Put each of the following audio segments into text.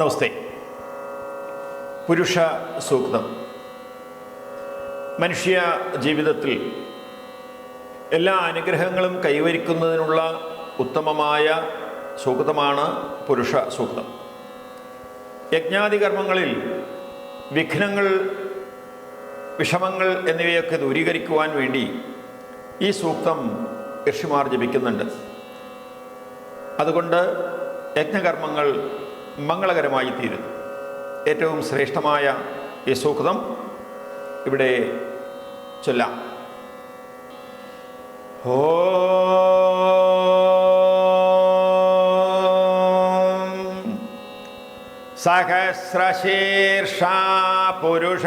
നമസ്തേ. പുരുഷ സൂക്തം. മനുഷ്യ ജീവിതത്തിൽ എല്ലാ അനുഗ്രഹങ്ങളും കൈവരിക്കുന്നതിനുള്ള ഉത്തമമായ സൂക്തമാണ് പുരുഷ സൂക്തം. യജ്ഞാതി കർമ്മങ്ങളിൽ വിഘ്നങ്ങൾ വിഷമങ്ങൾ എന്നിവയൊക്കെ ദൂരീകരിക്കുവാൻ വേണ്ടി ഈ സൂക്തം ഋഷിമാർ ജപിക്കുന്നുണ്ട്. അതുകൊണ്ട് യജ്ഞകർമ്മങ്ങൾ മംഗളകരമായി തീരുന്നു ഏറ്റവും ശ്രേഷ്ഠമായ യേശുക്തം ഇവിടെ ചൊല്ലാം. ഹോ സഹസ്രശീർഷ പുരുഷ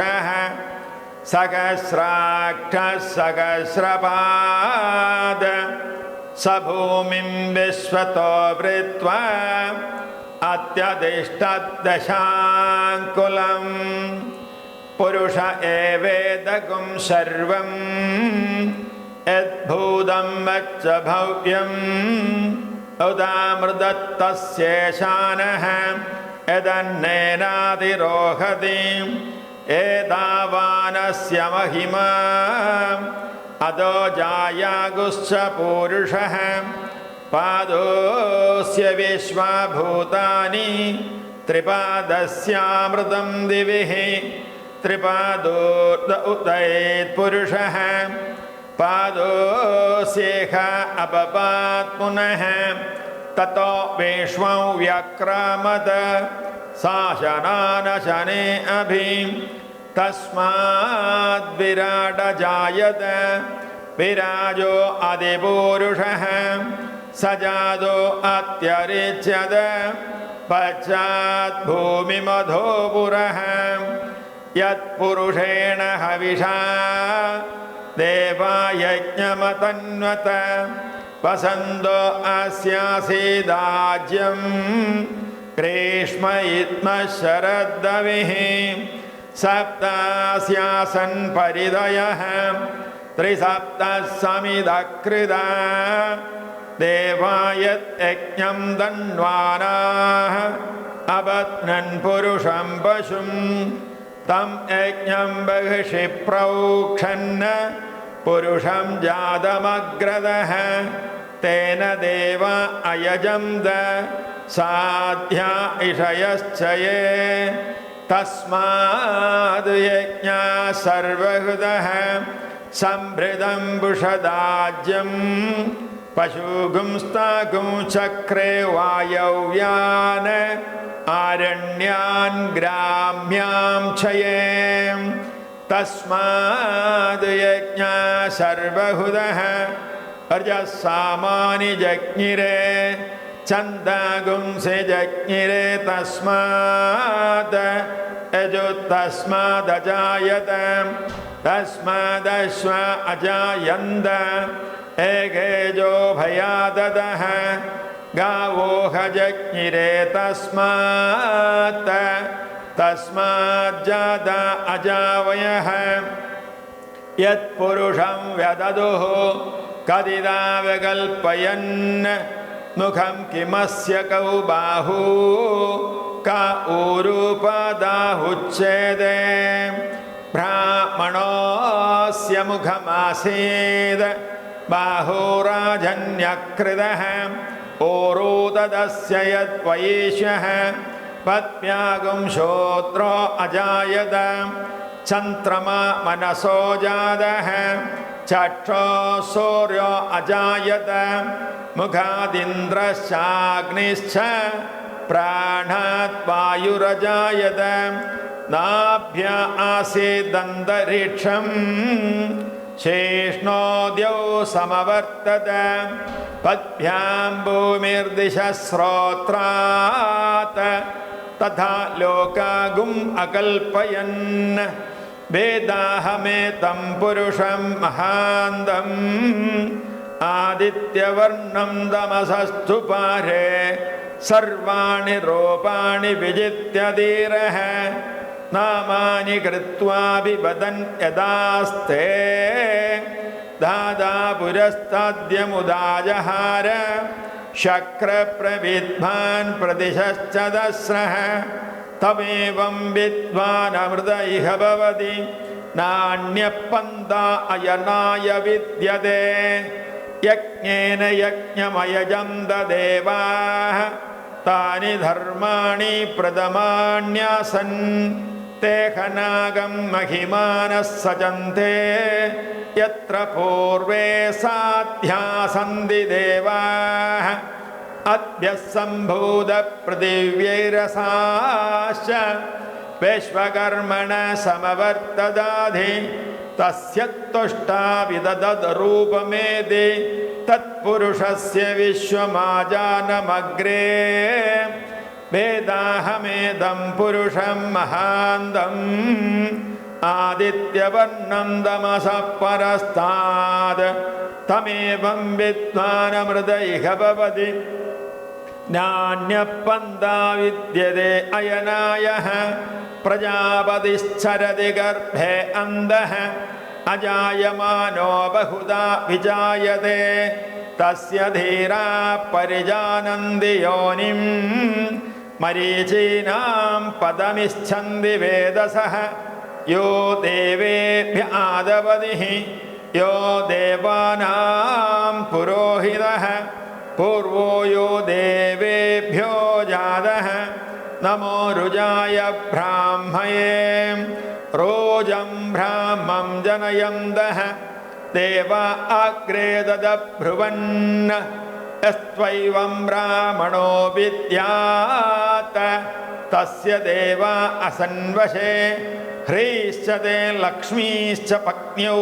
സഹസ്രാക്ഷസഹസ്രപാദ സഭൂമിം വിശ്വത്തോ വൃത്വ त्यदिष्टदशाङ्कुलम् पुरुष एवेदगुम् सर्वं यद्भूतं वच्च भव्यम्। उदामृदत्तस्येशानः यदन्नेनादिरोहति एतावानस्य महिमा। अदो जायागुश्च पूरुषः पादोस्य विश्वाभूतानि, त्रिपादस्यामृतं दिविः, त्रिपादो उदयेत् पुरुषः पादोस्येह अपपात् पुनः ततो विश्वं व्यक्रामत सा शनानशने अभि तस्माद्विराटजायत विराजो अधिपूरुषः सजादो अत्यरिच्यद पश्चात् भूमिमधोपुरः। यत्पुरुषेण हविषा। देवायज्ञमतन्वत। वसन्तो अस्यासीदाज्यं। ग्रीष्म इद्मशरद्दविः सप्तास्यासन् परिदयः त्रिसप्तः समिदकृदा। देवा यत् यज्ञम् दन्वानाः अबध्नन् पुरुषम् पशुम् तम् यज्ञम् बहिषिप्रोक्षन्न पुरुषम् जातमग्रदः तेन देवा अयजम् द साध्या इषयश्चये। तस्माद् यज्ञा सर्वहृदः सम्भृदम्बुषदाज्यम् पशुगुंस्तागुं चक्रे वायव्यान् आरण्यान् ग्राम्यां क्षये तस्माद् यज्ञा सर्वहुदः। अर्जसामानि जज्ञिरे छन्दागुंसि जज्ञिरे, तस्मात्। यजो तस्मादजायत। तस्मादश्व अजायन्द एघेजो भयाददः। गावो हजज्ञिरे तस्मात्। तस्माज्जात अजावयः। यत्पुरुषं व्यददुः। कदिदा विकल्पयन्। मुखं किमस्य कौ बाहू का ऊरुपदाहुच्छेदे। ब्राह्मणोऽस्य मुखमासीद्। बाहुराजन्यकृतः ओरोददस्य यद्वयेष्यः पत्म्यागुं श्रोत्रो अजायत चन्द्रमा मनसो जातः चक्षो सूर्यो अजायत मुखादिन्द्रश्चाग्निश्च प्राणात् वायुरजायत नाभ्य आसीदन्तरिक्षम् शेष्णोद्यौ समवर्तत। पद्भ्यां भूमिर्दिशस्रोत्रात्। तथा लोकागुम् अकल्पयन्। वेदाहमेतं पुरुषं महान्तम् आदित्यवर्णं तमसस्तु पारे। सर्वाणि रूपाणि विजित्य धीरः। नामानि कृत्वापि वदन् यदास्ते। दादा पुरस्ताद्यमुदाजहार। शक्रप्रविद्वान् प्रतिशश्च दस्रः तमेवं विद्वानमृत इह भवति। नान्यपन्ता अयनाय विद्यते। यज्ञेन यज्ञमयजन्त देवाः तानि धर्माणि प्रथमान्यासन् ते हनागं महिमानः सजन्ते यत्र पूर्वे साध्यासन्ति देवाः अद्यः सम्भूतपृथिव्यैरसाश्च विश्वकर्मण समवर्तदाधि तस्य तुष्टा विददरूपमेति तत्पुरुषस्य विश्वमाजानमग्रे वेदाहमेदं पुरुषं महान्तम् आदित्यवर्णं तमसः परस्तात् तमेवं विद्वानमृत इह भवति। नान्यपन्दा विद्यते अयनायः प्रजापतिश्चरति गर्भे अन्धः अजायमानो बहुधा विजायते। तस्य धीरा परिजानन्ति योनिम् मरीचीनां पदमिच्छन्ति वेदसः। यो देवेभ्य आदपतिः यो देवानां पुरोहितः। पूर्वो यो देवेभ्यो जातः। नमो रुजाय ब्राह्मये रोजं ब्राह्मं जनयन्तः। देव अग्रे യസ്വൈവം ബ്രാഹ്മണോ വിദ്യാത്ത തസ്യ ദേവ അസൻവശേ ഹ്രീശ്ച തേ ലക്ഷ്മീശ്ച പത്ന്യൗ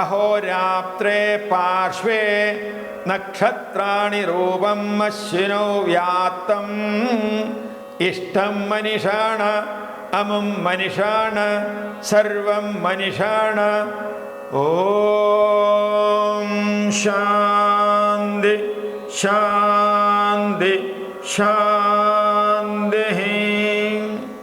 അഹോരാത്രേ പാർശ്വേ നക്ഷത്രാണി രൂപം അശ്വിനോ വ്യാത്തം ഇഷ്ടം മനുഷാണ അമും മനുഷാണ് സർവം മനുഷാണ് ഓ ശാ शान्ति शान्ति शान्ति